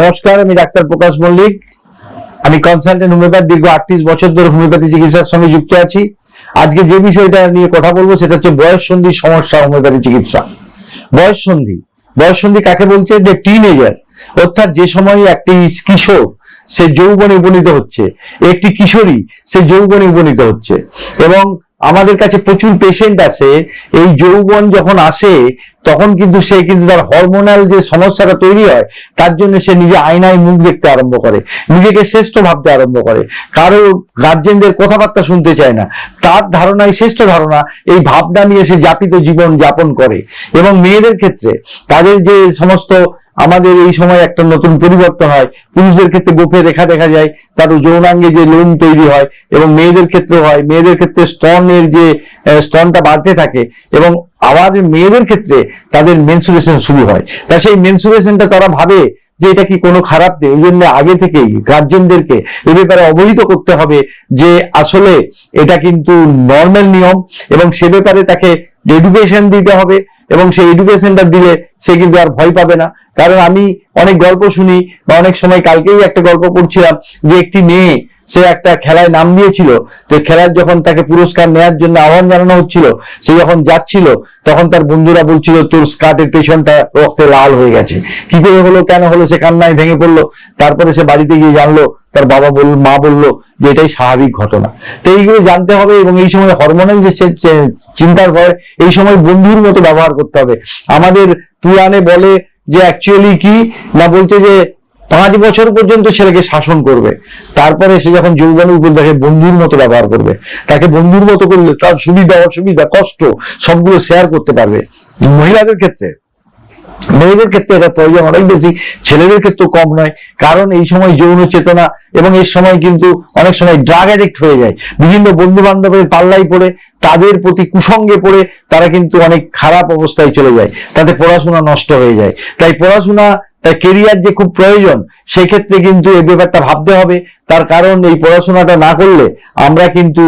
নমস্কার, আমি ডাক্তার প্রকাশ মল্লিক। আমি কনসালটেন্ট হোমিওপ্যাথ দীর্ঘ আটত্রিশ বছর ধরে হোমিওপ্যাথি চিকিৎসার সঙ্গে যুক্ত আছি। আজকে যে বিষয়টা নিয়ে কথা বলব, সেটা হচ্ছে বয়স সন্ধির সমস্যা হোমিওপ্যাথি চিকিৎসা। বয়স সন্ধি। বয়স সন্ধি কাকে বলছে? যে টিনেজার অর্থাৎ যে সময় একটি কিশোর, সে যৌবনে উপনীত হচ্ছে। একটি কিশোরী, সে যৌবনে উপনীত হচ্ছে। এবং আমাদের কাছে প্রচুর পেশেন্ট আছে, এই যৌবন যখন আসে, তখন কিন্তু সে কিন্তু তার হরমোনাল যে সমস্যাটা তৈরি হয়, তার জন্য সে নিজে আয়নায় মুখ দেখতে আরম্ভ করে, নিজেকে শ্রেষ্ঠ ভাবতে আরম্ভ করে। কারও গার্জেনদের কথাবার্তা শুনতে চায় না, তার ধারণায় শ্রেষ্ঠ ধারণা, এই ভাবনা নিয়ে সে যাপিত জীবন যাপন করে। এবং মেয়েদের ক্ষেত্রে, তাদের যে সমস্ত আমাদের এই সময় একটা নতুন পরিবর্তন হয়। পুরুষদের ক্ষেত্রে গোফে রেখা দেখা যায়, তার যৌনাঙ্গে যে লোম তৈরি হয় এবং মেয়েদের ক্ষেত্রে হয়। মেয়েদের ক্ষেত্রে স্তনের যে স্তনটা বাড়তে থাকে এবং আবার মেয়েদের ক্ষেত্রে তাদের মেনসুরেশন শুরু হয়। তা সেই মেনসুরেশনটা তারা ভাবে যে এটা কি কোনো খারাপ নেই ওই জন্য আগে থেকেই গার্জেনদেরকে এ ব্যাপারে অবহিত করতে হবে যে আসলে এটা কিন্তু নর্মাল নিয়ম এবং সে ব্যাপারে তাকে এডুকেশন দিতে হবে। এবং সেই এডুকেশনটা দিলে সে কিন্তু আর ভয় পাবে না। কারণ আমি অনেক গল্প শুনি বা অনেক সময় কালকেই একটা গল্প পড়ছিলাম যে একটি মেয়ে, সে একটা খেলায় নাম দিয়েছিল। তো খেলার যখন তাকে পুরস্কার নেওয়ার জন্য আহ্বান জানানো হচ্ছিল, সে যখন যাচ্ছিল, তখন তার বন্ধুরা বলছিল, তোর স্কার্টের পেছনটা রক্তে লাল হয়ে গেছে। কি করে হলো, কেন হলো, সে কান্নায় ভেঙে পড়ল। তারপরে সে বাড়িতে গিয়ে জানলো, তার বাবা বলল মা বলল যে এটাই স্বাভাবিক ঘটনা। তো এইগুলো জানতে হবে এবং এই সময় হরমোনাল যে চিন্তার ভয়, এই সময় বন্ধুর মতো ব্যবহার করতে হবে। আমাদের পুরাণে বলে যে অ্যাকচুয়ালি কি? না বলছে যে পাঁচ বছর পর্যন্ত ছেলেকে শাসন করবে। তারপরে সে যখন যৌবনের উপর দেখে বন্ধুর মতো ব্যবহার করবে। তাকে বন্ধুর মতো করলে তার সুবিধা, অসুবিধা, কষ্ট সবগুলো শেয়ার করতে পারবে। মহিলাদের ক্ষেত্রে মেয়েদের ক্ষেত্রে এটা প্রয়োজন অনেক বেশি, ছেলেদের ক্ষেত্রে কম নয়। কারণ এই সময় যৌন চেতনা এবং এর সময় কিন্তু অনেক সময় ড্রাগ অ্যাডিক্ট হয়ে যায়। বিভিন্ন বন্ধু বান্ধবের পাল্লাই পড়ে, তাদের প্রতি কুসঙ্গে পড়ে, তারা কিন্তু অনেক খারাপ অবস্থায় চলে যায়। তাতে পড়াশোনা নষ্ট হয়ে যায়। তাই পড়াশোনা কেরিয়ার যে খুব প্রয়োজন, সেক্ষেত্রে কিন্তু এই ব্যাপারটা ভাবতে হবে। তার কারণ এই পড়াশোনাটা না করলে আমরা কিন্তু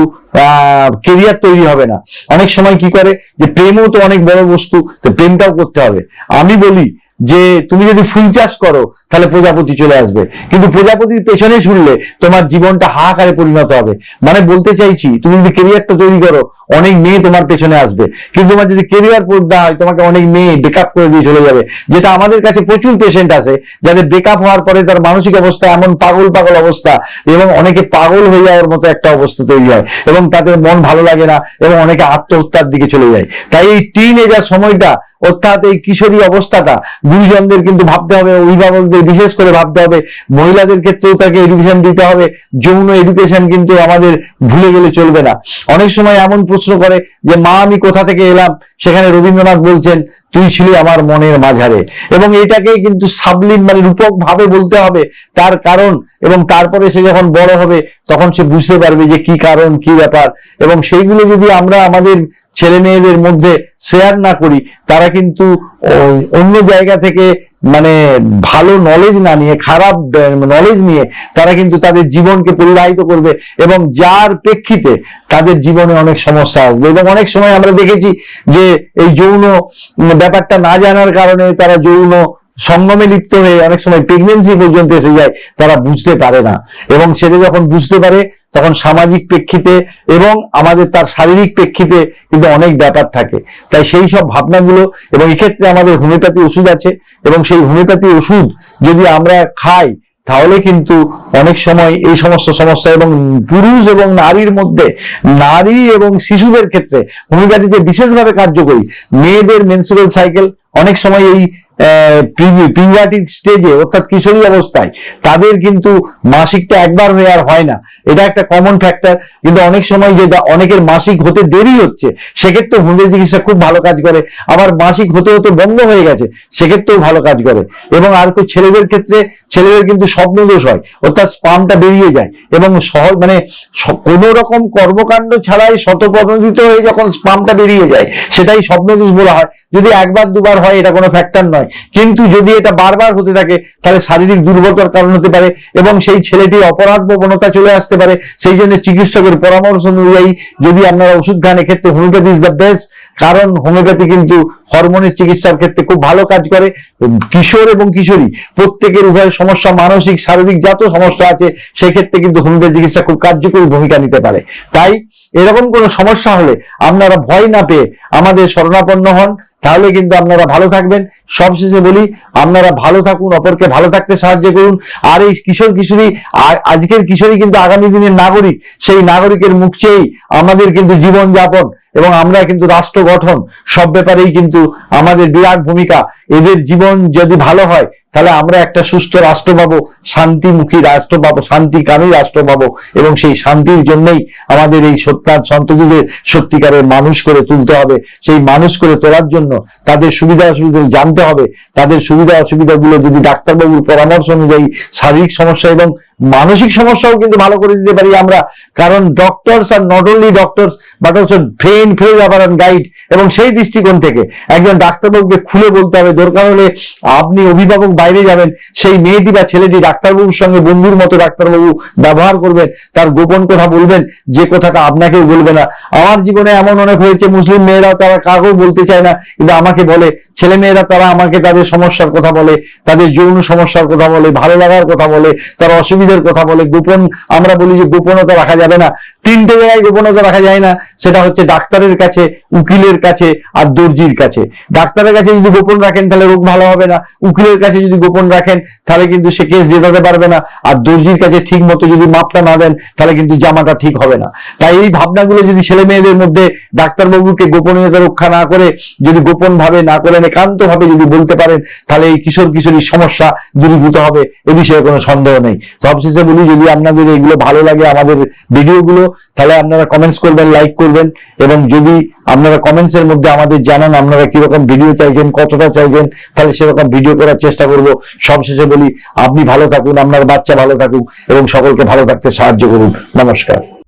কেরিয়ার তৈরি হবে না। অনেক সময় কি করে? যে প্রেমও তো অনেক বড় বস্তু, তো প্রেমটাও করতে হবে। আমি বলি যে তুমি যদি ফুল চাষ করো, তাহলে প্রজাপতি চলে আসবে। কিন্তু প্রজাপতির পেছনে শুনলে তোমার জীবনটা হাহাকারে পরিণত হবে। মানে বলতে চাইছি, তুমি যদি কেরিয়ারটা তৈরি করো, অনেক মেয়ে তোমার পেছনে আসবে। কিন্তু তোমার যদি কেরিয়ার পড়তে হয়, তোমাকে অনেক মেয়ে বেকআপ করে দিয়ে চলে যাবে। যেটা আমাদের কাছে প্রচুর পেশেন্ট আছে, যাদের ব্রেকআপ হওয়ার পরে তার মানসিক অবস্থা এমন পাগল পাগল অবস্থা, এবং অনেকে পাগল হয়ে যাওয়ার মতো একটা অবস্থা তৈরি হয়, এবং তাদের মন ভালো লাগে না, এবং অনেকে আত্মহত্যার দিকে চলে যায়। তাই এই টিন এজার সময়টা অর্থাৎ এই কিশোরী অবস্থাটা গুরুজনদের কিন্তু ভাবতে হবে, অভিভাবকদের বিশেষ করে ভাবতে হবে, মহিলাদের ক্ষেত্রেও তাকে এডুকেশন দিতে হবে, যৌন এডুকেশন কিন্তু আমাদের ভুলে গেলে চলবে না। অনেক সময় এমন প্রশ্ন করে যে, মা, আমি কোথা থেকে এলাম? সেখানে রবীন্দ্রনাথ বলছেন, তুই ছিলি আমার মনের মাঝারে। এবং এটাকে কিন্তু সাবলিন মানে রূপক ভাবে বলতে হবে তার কারণ এবং তারপরে সে যখন বড় হবে, তখন সে বুঝতে পারবে যে কি কারণ, কি ব্যাপার। এবং সেইগুলো যদি আমরা আমাদের ছেলে মেয়েদের মধ্যে শেয়ার না করি, তারা কিন্তু অন্য জায়গা থেকে মানে ভালো নলেজ না নিয়ে, খারাপ নলেজ নিয়ে তারা কিন্তু তাদের জীবনকে পরিবাহিত করবে এবং যার প্রেক্ষিতে তাদের জীবনে অনেক সমস্যা আসবে। এবং অনেক সময় আমরা দেখেছি যে এই যৌন ব্যাপারটা না জানার কারণে তারা যৌন সঙ্গমে লিপ্ত হয়ে অনেক সময় প্রেগনেন্সি পর্যন্ত এসে যায়, তারা বুঝতে পারে না। এবং সেটা যখন বুঝতে পারে তখন সামাজিক প্রেক্ষিতে এবং আমাদের তার শারীরিক প্রেক্ষিতে কিন্তু অনেক ব্যাপার থাকে। তাই সেই সব ভাবনাগুলো এবং এক্ষেত্রে আমাদের হোমিওপ্যাথি ওষুধ আছে এবং সেই হোমিওপ্যাথি ওষুধ যদি আমরা খাই, তাহলে কিন্তু অনেক সময় এই সমস্ত সমস্যা এবং পুরুষ এবং নারীর মধ্যে, নারী এবং শিশুদের ক্ষেত্রে হোমিওপ্যাথিতে বিশেষভাবে কার্যকরী। মেয়েদের মেনসুরাল সাইকেল অনেক সময় এই পিউবার্টিক স্টেজে অর্থাৎ কিশোরী অবস্থায়, তাদের কিন্তু মাসিকটা একবার হয়ে আর হয় না। এটা একটা কমন ফ্যাক্টর কিন্তু অনেক সময় যে অনেকের মাসিক হতে দেরি হচ্ছে সেক্ষেত্রে হোমিওপ্যাথি চিকিৎসা খুব ভালো কাজ করে। আবার মাসিক হতে হতে বন্ধ হয়ে গেছে, সেক্ষেত্রেও ভালো কাজ করে। এবং আর কেউ ছেলেদের ক্ষেত্রে, ছেলেদের কিন্তু স্বপ্নদোষ হয়, অর্থাৎ স্পামটা বেরিয়ে যায়। এবং সহজ মানে কোনো রকম কর্মকাণ্ড ছাড়াই শতপরিণত হয়ে যখন স্পামটা বেরিয়ে যায়, সেটাই স্বপ্নদোষ বলা হয়। যদি একবার দুবার হয়, এটা কোনো ফ্যাক্টর নয়। কিন্তু যদি এটা বারবার হতে থাকে, তাহলে শারীরিক দুর্বলতার কারণ হতে পারে এবং সেই ছেলেটির অপরাধ প্রবণতা চলে আসতে পারে। সেই জন্য চিকিৎসকের পরামর্শ অনুযায়ী যদি আপনারা ওষুধ খান, এক্ষেত্রে হোমিওপ্যাথি ইজ দ্য বেস্ট কারণ হোমিওপ্যাথি কিন্তু হরমোনের চিকিৎসার ক্ষেত্রে খুব ভালো কাজ করে। কিশোর এবং কিশোরী, প্রত্যেকের উভয় সমস্যা মানসিক, শারীরিক যত সমস্যা আছে, সেক্ষেত্রে কিন্তু হোমিওপ্যাথি চিকিৎসা খুব কার্যকরী ভূমিকা নিতে পারে। তাই এরকম কোনো সমস্যা হলে আপনারা ভয় না পেয়ে আমাদের শরণাপন্ন হন। তাহলে কিন্তু আপনারা ভালো থাকবেন। সবশেষে বলি, আপনারা ভালো থাকুন, অপরকে ভালো থাকতে সাহায্য করুন। আর এই কিশোর কিশোরী আজকের কিশোরী কিন্তু আগামী দিনের নাগরিক, সেই নাগরিকের মুখ চেয়েই আমাদের কিন্তু জীবন যাপন এবং আমরা কিন্তু রাষ্ট্র গঠন, সব ব্যাপারেই কিন্তু আমাদের বিরাট ভূমিকা। এদের জীবন যদি ভালো হয়, তাহলে আমরা একটা সুস্থ রাষ্ট্র পাবো, শান্তিমুখী রাষ্ট্র পাবো, শান্তিকামী রাষ্ট্র পাবো এবং সেই শান্তির জন্যই আমাদের এই সত্যার সন্ততিদের সত্যিকারের মানুষ করে তুলতে হবে। সেই মানুষ করে তোলার জন্য তাদের সুবিধা অসুবিধা জানতে হবে। তাদের সুবিধা অসুবিধাগুলো যদি ডাক্তারবাবুর পরামর্শ অনুযায়ী শারীরিক সমস্যা এবং মানসিক সমস্যাও কিন্তু ভালো করে দিতে পারি আমরা। কারণ doctors are not only doctors but also brain phrase আবার গাইড এবং সেই দৃষ্টিকোণ থেকে একজন ডাক্তারবাবুকে খুলে বলতে হবে। দরকার হলে আপনি অভিভাবক বাইরে যাবেন, সেই মেয়েটি বা ছেলেটি ডাক্তারবাবুর সঙ্গে বন্ধুর মতো ডাক্তারবাবু ব্যবহার করবেন, তার গোপন কথা বলবেন, যে কথাটা আপনাকেও বলবে না। আমার জীবনে এমন অনেক হয়েছে, মুসলিম মেয়েরা তারা কাকেও বলতে চায় না, কিন্তু আমাকে বলে, ছেলে মেয়েরা তারা আমাকে তাদের সমস্যার কথা বলে, তাদের যৌন সমস্যার কথা বলে, ভালো লাগার কথা বলে, তার কথা বলে গোপন আমরা বলি যে গোপনতা রাখা যাবে না। তিনটে জায়গায় গোপনতা রাখা যায় না, সেটা হচ্ছে ডাক্তারের কাছে, উকিলের কাছে আর দর্জির কাছে। ডাক্তারের কাছে যদি গোপন রাখেন, তাহলে রোগ ভালো হবে না। উকিলের কাছে যদি গোপন রাখেন, তাহলে কিন্তু সে কেস জেতাতে পারবে না। আর দর্জির কাছে ঠিক মতো যদি মাপটা না দেন, তাহলে কিন্তু জামাটা ঠিক হবে না। তাই এই ভাবনাগুলো যদি ছেলে মেয়েদের মধ্যে ডাক্তারবাবুকে গোপনীয়তা রক্ষা না করে, যদি গোপন ভাবে না করেন একান্ত ভাবে যদি বলতে পারেন, তাহলে এই কিশোর কিশোরীর সমস্যা দূরীভূত হবে। এ বিষয়ে কোনো সন্দেহ নেই। সবশেষে বলি, যদি আপনাদের এগুলো ভালো লাগে, আমাদের ভিডিওগুলো তাহলে আপনারা কমেন্টস করবেন লাইক করবেন এবং যদি আপনারা কমেন্টস এর মধ্যে আমাদের জানান, আপনারা কীরকম ভিডিও চাইছেন, কতটা চাইছেন, তাহলে সেরকম ভিডিও করার চেষ্টা করব। সবশেষে বলি, আপনি ভালো থাকুন, আপনার বাচ্চা ভালো থাকুক এবং সকলকে ভালো থাকতে সাহায্য করুন। নমস্কার।